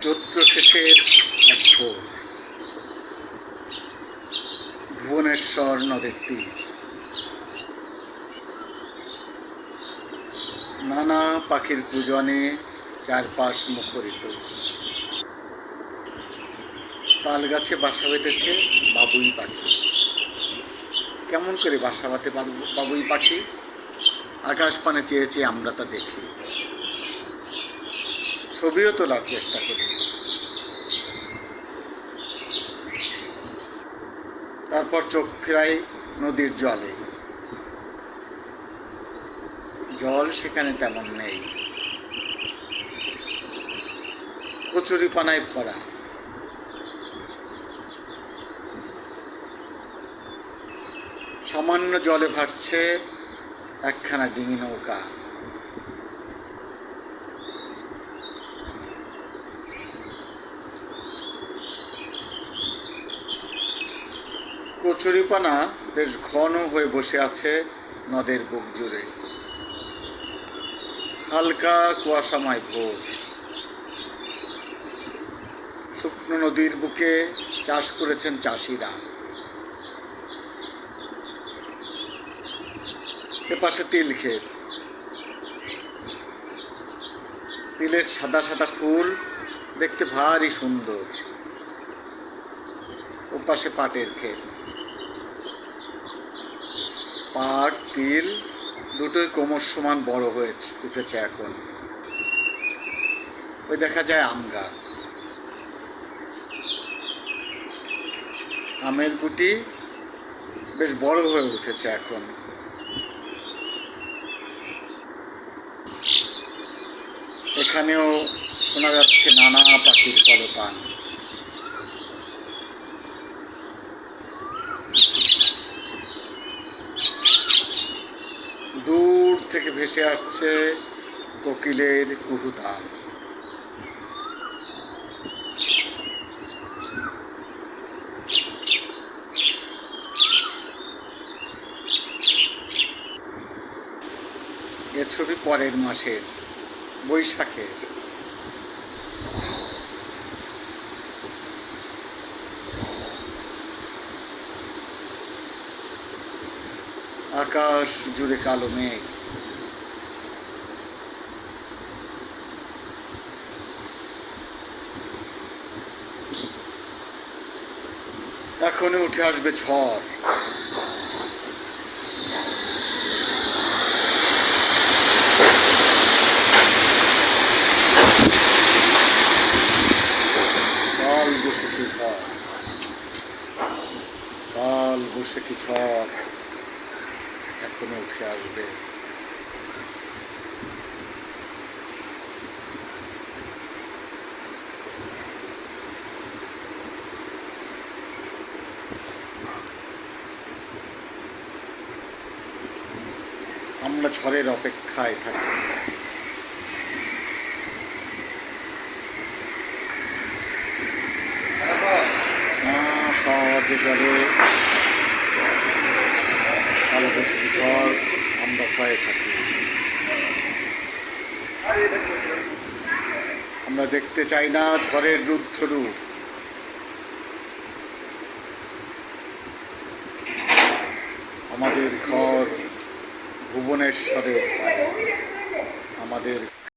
চৈত্র শেষের এক ভোর ভুবনেশ্বর নদের তীর। নানা পাখির পূজনে চারপাশ মুখরিত। তাল গাছে বাসা বেঁধেছে বাবুই পাখি। কেমন করে বাসা বাঁধে বাবু- বাবুই পাখি? আকাশ পানে চেয়ে চেয়ে আমরা তা দেখি। ছবিও তোলার চেষ্টা করি। তারপর চোখ ফেরাই নদীর জলে। জল সেখানে তেমন নেই। কচুরি পানায় ভরা। সামান্য জলে ভাসছে একখানা ডিঙি নৌকা। কচুরিপানা বেশ ঘন হয়ে বসে আছে নদের বুক জুড়ে। হালকা কুয়াশাময় ভোর। শুকনো নদীর বুকে চাষ করেছেন চাষিরা। এপাশে তিল ক্ষেত। তিলের সাদা সাদা ফুল দেখতে ভারী সুন্দর। ওপাশে পাটের ক্ষেত। পাট তিল, দুটোই কোমর সমান বড় হয়েছে উঠেছে এখন। ওই দেখা যায় আম গাছ। আমের গুটি বেশ বড় হয়ে উঠেছে এখন। এখানেও শোনা যাচ্ছে নানা পাখির কলতান থেকে ভেসে আসছে কোকিলের কুহুতান এ ছবি পরের মাসের বৈশাখের আকাশ জুড়ে কালো মেঘ। এখনই উঠে আসবে ঝড়। কাল বৈশাখী ঝড়? কাল বৈশাখী ঝড়? এখনও উঠে আসবে। আমরা ঝড়ের অপেক্ষায় থাকি। সহজে চলে। ঝড় আমরা ভয়ে থাকি। আমরা দেখতে চাই না ঝড়ের রুদ্ধ রূপ। আমাদের ঘর ভুবনেশ্বরের আমাদের